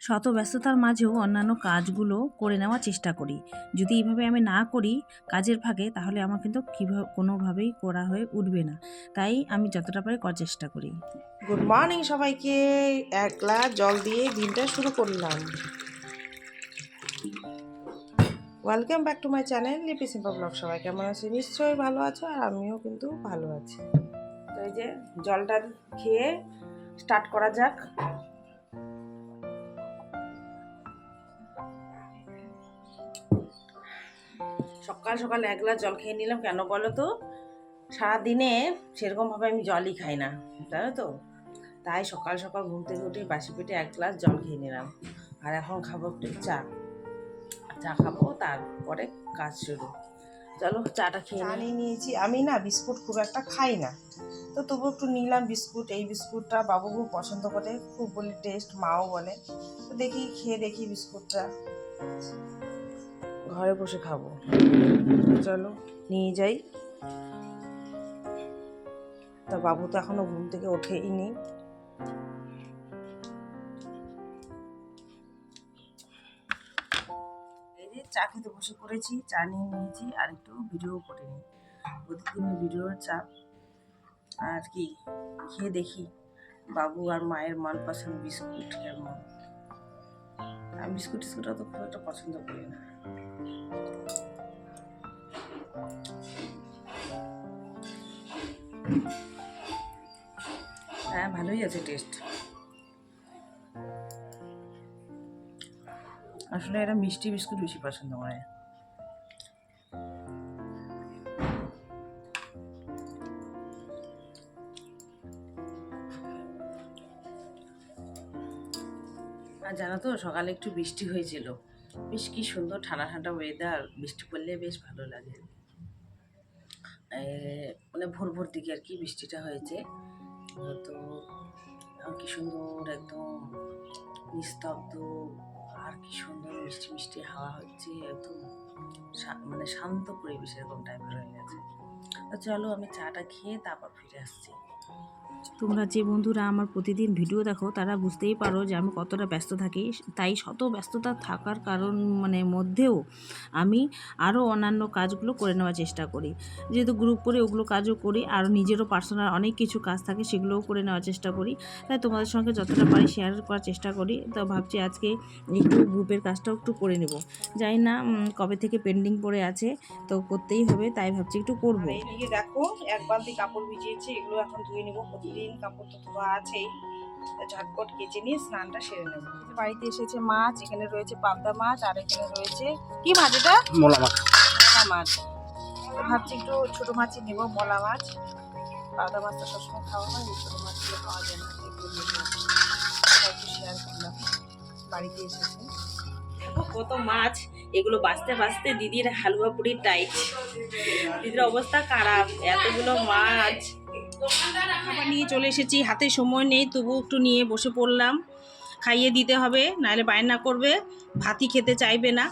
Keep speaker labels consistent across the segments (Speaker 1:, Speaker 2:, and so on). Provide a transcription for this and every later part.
Speaker 1: শত ব্যস্ততার মাঝেও অন্যান্য কাজগুলো করে নেওয়ার চেষ্টা করি। যদি এইভাবে আমি না করি কাজের ফাঁকে, তাহলে আমার কিন্তু কীভাবে, কোনোভাবেই করা হয়ে উঠবে না। তাই আমি যতটা পারি করার চেষ্টা করি।
Speaker 2: গুড মর্নিং সবাইকে। এক গ্লাস জল দিয়ে দিনটা শুরু করলাম। Welcome back to my channel Lipi simple vlog সবাই কেমন আছে? নিশ্চয়ই ভালো আছো আর আমিও কিন্তু ভালো আছি। তো এই যে জলটা খেয়ে স্টার্ট করা যাক। সকাল সকাল এক গ্লাস জল খেয়ে নিলাম। কেন বলো তো? সারাদিনে সেরকমভাবে আমি জলই খাই না জানো তো? তাই সকাল সকাল ঘুম থেকে উঠে বাসি পেটে এক গ্লাস জল খেয়ে নিলাম। আর এখন খাব একটু চা। চা খাব তারপরে কাজ শুরু। চলো চাটা খেয়ে নিয়ে নিয়েছি। আমি না বিস্কুট খুব একটা খাই না। তো তবু একটু নিলাম বিস্কুট। এই বিস্কুটটা বাবু খুব পছন্দ করে। খুব বলি টেস্ট মাও বলে। তো দেখি খেয়ে দেখি বিস্কুটটা। ঘরে বসে খাব। চলো, নিয়ে যাই। তা বাবু তো এখনও ঘুম থেকে ওঠেই নি। চা খেতে বসে করেছি চা নিয়ে নিয়েছি আর একটু ভিডিও করে নিই। প্রতিদিনের ভিডিওর চাপ আর কি, খেয়ে দেখি বাবু আর মায়ের মনপসন্দ বিস্কুট কেমন। আমি বিস্কুট টিস্কুট অত খুব একটা পছন্দ করি না। হ্যাঁ ভালোই আছে টেস্ট আসলে এরা মিষ্টি বিস্কুট বেশি পছন্দ করে। আর জানো তো, সকালে একটু বৃষ্টি হয়েছিল। বেশ কি সুন্দর ঠান্ডা ঠান্ডা ওয়েদার বৃষ্টি পড়লে বেশ ভালো লাগে। মানে ভোর ভোর দিকে আর কি বৃষ্টিটা হয়েছে। তো কি সুন্দর একদম নিস্তব্ধ, আর কি সুন্দর মিষ্টি মিষ্টি হাওয়া হচ্ছে, একদম মানে শান্ত পরিবেশ এরকম টাইপের হয়ে গেছে। তো চলো আমি চাটা খেয়ে তারপর ফিরে আসছি।
Speaker 1: তোমরা যে বন্ধুরা আমার প্রতিদিন ভিডিও দেখো, তারা বুঝতেই পারো যে আমি কতটা ব্যস্ত থাকি। তাই শত ব্যস্ততা থাকার কারণ মানে মধ্যেও আমি আরও অন্যান্য কাজগুলো করে নেওয়ার চেষ্টা করি। যেহেতু গ্রুপ করে ওগুলো কাজও করি, আর নিজেরও পার্সোনাল অনেক কিছু কাজ থাকে, সেগুলোও করে নেওয়ার চেষ্টা করি। তাই তোমাদের সঙ্গে যতটা পারি শেয়ার করার চেষ্টা করি। তো ভাবছি আজকে একটু গ্রুপের কাজটাও একটু করে নেব। জানি না কবে থেকে পেন্ডিং পড়ে আছে, তো করতেই হবে, তাই ভাবছি একটু করব।
Speaker 2: দেখো এক বালতি কাপড় ভিজিয়েছি, এগুলো এখন ধুয়ে নেব প্রতিদিন কাপড় তো ধোয়া আছেই। ঝটপট কেচে নিয়ে স্নানটা সেরে নেব। বাড়িতে এসেছে মাছ এখানে রয়েছে পাবদা মাছ আর এখানে রয়েছে কি মাছ এটা?
Speaker 3: মোলা মাছ।
Speaker 2: মলা মাছ। ভাবছি একটু ছোটো মাছই নেব মলা মাছ। পাবদা মাছ তো সবসময় খাওয়া হয় ছোটো মাছগুলো খাওয়া যায় না। একটু শেয়ার করলাম। বাড়িতে এসেছে।
Speaker 1: কত মাছ। এগুলো বাঁচতে বাঁচতে দিদির হালুয়া পুরির টাইট দিদির অবস্থা খারাপ, এতগুলো মাছ। খাবার নিয়ে চলে এসেছি, হাতে সময় নেই তবু একটু নিয়ে বসে পড়লাম। খাইয়ে দিতে হবে, নাহলে বায়না করবে, ভাতই খেতে চাইবে না।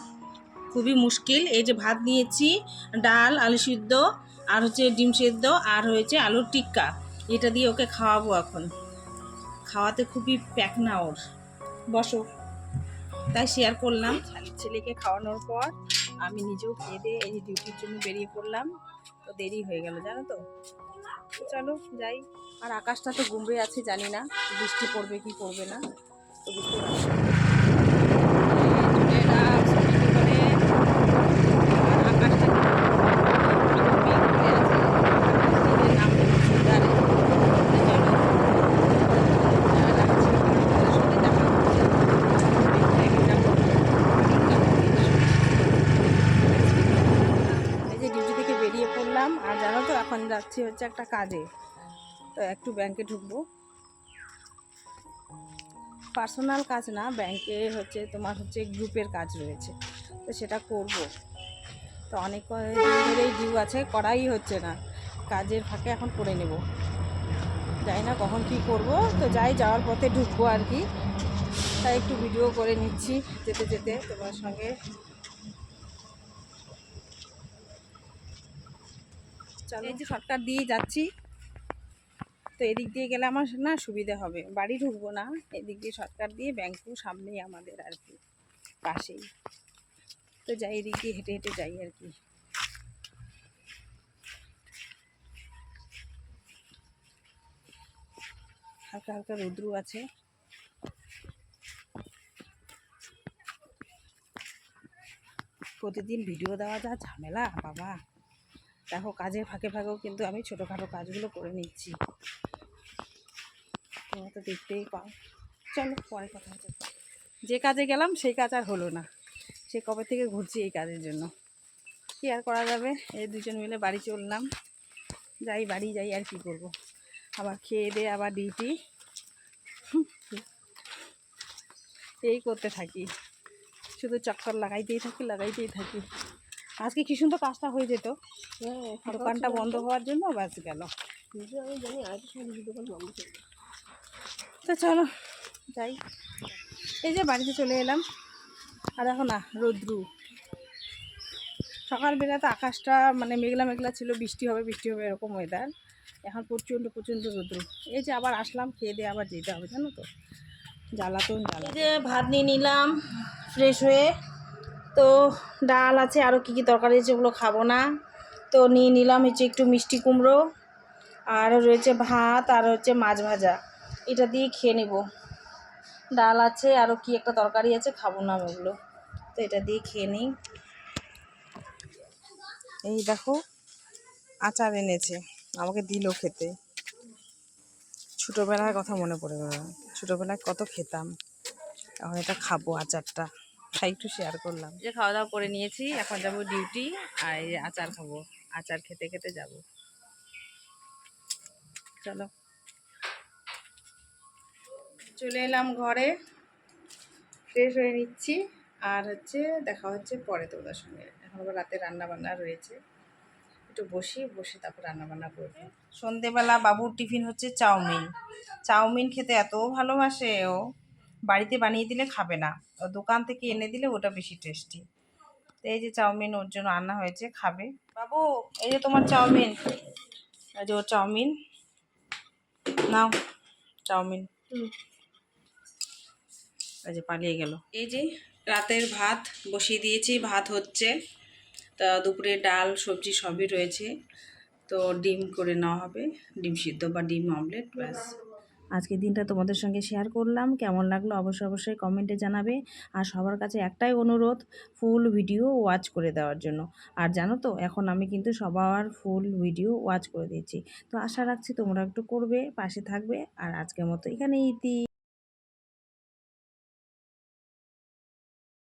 Speaker 1: খুবই মুশকিল, এই যে ভাত নিয়েছি, ডাল, আলু সিদ্ধ, আর হচ্ছে ডিম সেদ্ধ, আর হয়েছে আলুর টিক্কা। এটা দিয়ে ওকে খাওয়াবো এখন। খাওয়াতে খুবই প্যাকনা ওর। বসো। তাই শেয়ার করলাম। ছেলেকে খাওয়ানোর পর আমি নিজেও খেয়ে দিয়ে এই ডিউটির জন্য বেরিয়ে পড়লাম। তো দেরি হয়ে গেল, জানো তো? তো চলো যাই। আর আকাশটা তো গুমড়ে আছে, জানি না। বৃষ্টি পড়বে কি পড়বে না। তো বুঝতে পারছি না। চলে এলাম স্কুটি করে। আর আকাশটা কি এরকম মেঘ করে আছে। বৃষ্টিতে নামবে মুষলধারে। তো চলো, যারা যাচ্ছে, তাদের সঙ্গে দেখা হচ্ছে। এই যে ডিউটি থেকে বেরিয়ে পড়লাম আর জানো তো এখন যাচ্ছি হচ্ছে একটা কাজে। তো একটু ব্যাংকে ঢুকবো। পার্সোনাল কাজ না, ব্যাংকে হচ্ছে তোমার হচ্ছে গ্রুপের কাজ রয়েছে। তো সেটা করব। তো অনেক ধরেই ডিউ আছে, করাই হচ্ছে না। কাজের ফাঁকে এখন করে নেব। জানি না কখন কি করব। তো যাই, যাওয়ার পথে ঢুকবো আর কি। তাই একটু ভিডিও করে নিচ্ছি, যেতে যেতে তোমার সঙ্গে। এই যে শর্টকাট দিয়ে যাচ্ছি। তো এদিক দিয়ে গেলে আমার না সুবিধা হবে। বাড়ি ঢুকবো না। এদিক দিয়ে শর্টকাট দিয়ে ব্যাংকও সামনেই আমাদের আর কি, পাশেই। তো যাই এদিক দিয়ে হেঁটে হেঁটে যাই আর কি। হালকা হালকা রৌদ্রু আছে। প্রতিদিন ভিডিও দেওয়া যা ঝামেলা, বাবা। দেখো, কাজের ফাঁকে ফাঁকেও কিন্তু আমি ছোটোখাটো কাজগুলো করে নিচ্ছি। তোমরা তো দেখতেই পাও। চলো, পরে কথা হচ্ছে। যে কাজে গেলাম, সেই কাজ আর হলো না। সে কবে থেকে ঘুরছি এই কাজের জন্য? কি আর করা যাবে? এই দুজন মিলে বাড়ি চললাম। যাই বাড়ি, যাই আর কি করব। আবার খেয়ে দিয়ে আবার ডিউটি। এই করতে থাকি। শুধু চক্কর লাগাইতেই থাকি লাগাইতেই থাকি। আজকে কি সুন্দর কাজটা হয়ে যেত। দোকানটা বন্ধ হওয়ার জন্য বাস গেল। তো চলো যাই। এই যে বাড়িতে চলে এলাম। আর এখন না রৌদ্রু। সকালবেলা তো আকাশটা মানে মেঘলা মেঘলা ছিল বৃষ্টি হবে বৃষ্টি হবে এরকম ওয়েদার এখন প্রচণ্ড প্রচণ্ড রৌদ্রু। এই যে আবার আসলাম খেয়ে দিয়ে আবার যেতে হবে জানো তো? জ্বালাতন জ্বালা
Speaker 2: এই যে ভাত নিয়ে নিলাম ফ্রেশ হয়ে। তো ডাল আছে আরও কী কী তরকারি আছে ওগুলো খাব না। তো নিয়ে নিলাম হচ্ছে একটু মিষ্টি কুমড়ো, আর রয়েছে ভাত, আর হচ্ছে মাছ ভাজা। এটা দিয়ে খেয়ে নেব। ডাল আছে আরও কি একটা তরকারি আছে, খাব না আমি ওগুলো। তো এটা দিয়ে খেয়ে নিই।
Speaker 1: এই দেখো, আচার এনেছে। আমাকে দিল খেতে। ছোটোবেলার কথা মনে পড়ে গেল। ছোটোবেলায় কত খেতাম। এখন এটা খাব আচারটা। তাই একটু শেয়ার করলাম। যে খাওয়া দাওয়া করে নিয়েছি, এখন যাব ডিউটি আর এই আচার খাব। আচার খেতে খেতে যাব। চলো। চলে এলাম ঘরে। ফ্রেশ হয়ে নিচ্ছি। আর হচ্ছে, দেখা হচ্ছে পরে তোমাদের সঙ্গে। এখন আবার রাতে রান্নাবান্না রয়েছে। একটু বসি, বসে তারপর রান্না বান্না করব। সন্ধেবেলা বাবুর টিফিন হচ্ছে চাউমিন। চাউমিন খেতে এত ভালোবাসে ও। বাড়িতে বানিয়ে দিলে খাবে না। ও দোকান থেকে এনে দিলে ওটা বেশি টেস্টি তো এই যে চাউমিন ওর জন্য রান্না হয়েছে খাবে। বাবু এই যে তোমার চাউমিন। এই যে ওর চাউমিন। নাও চাউমিন। এই যে পালিয়ে গেল। এই যে রাতের ভাত বসিয়ে দিয়েছি ভাত হচ্ছে। তা দুপুরে ডাল সবজি সবই রয়েছে। তো ডিম করে নেওয়া হবে। ডিম সিদ্ধ বা ডিম অমলেট ব্যাস। আজকের দিনটা তোমাদের সঙ্গে শেয়ার করলাম। কেমন লাগল অবশ্যই অবশ্যই কমেন্টে জানাবে। আর সবার কাছে একটাই অনুরোধ ফুল ভিডিও ওয়াচ করে দেওয়ার জন্য। আর জানো তো, এখন আমি কিন্তু সবার ফুল ভিডিও ওয়াচ করে দিয়েছি। তো আশা রাখছি তোমরা একটু করবে, পাশে থাকবে। আর আজকের মতো এখানে ইতি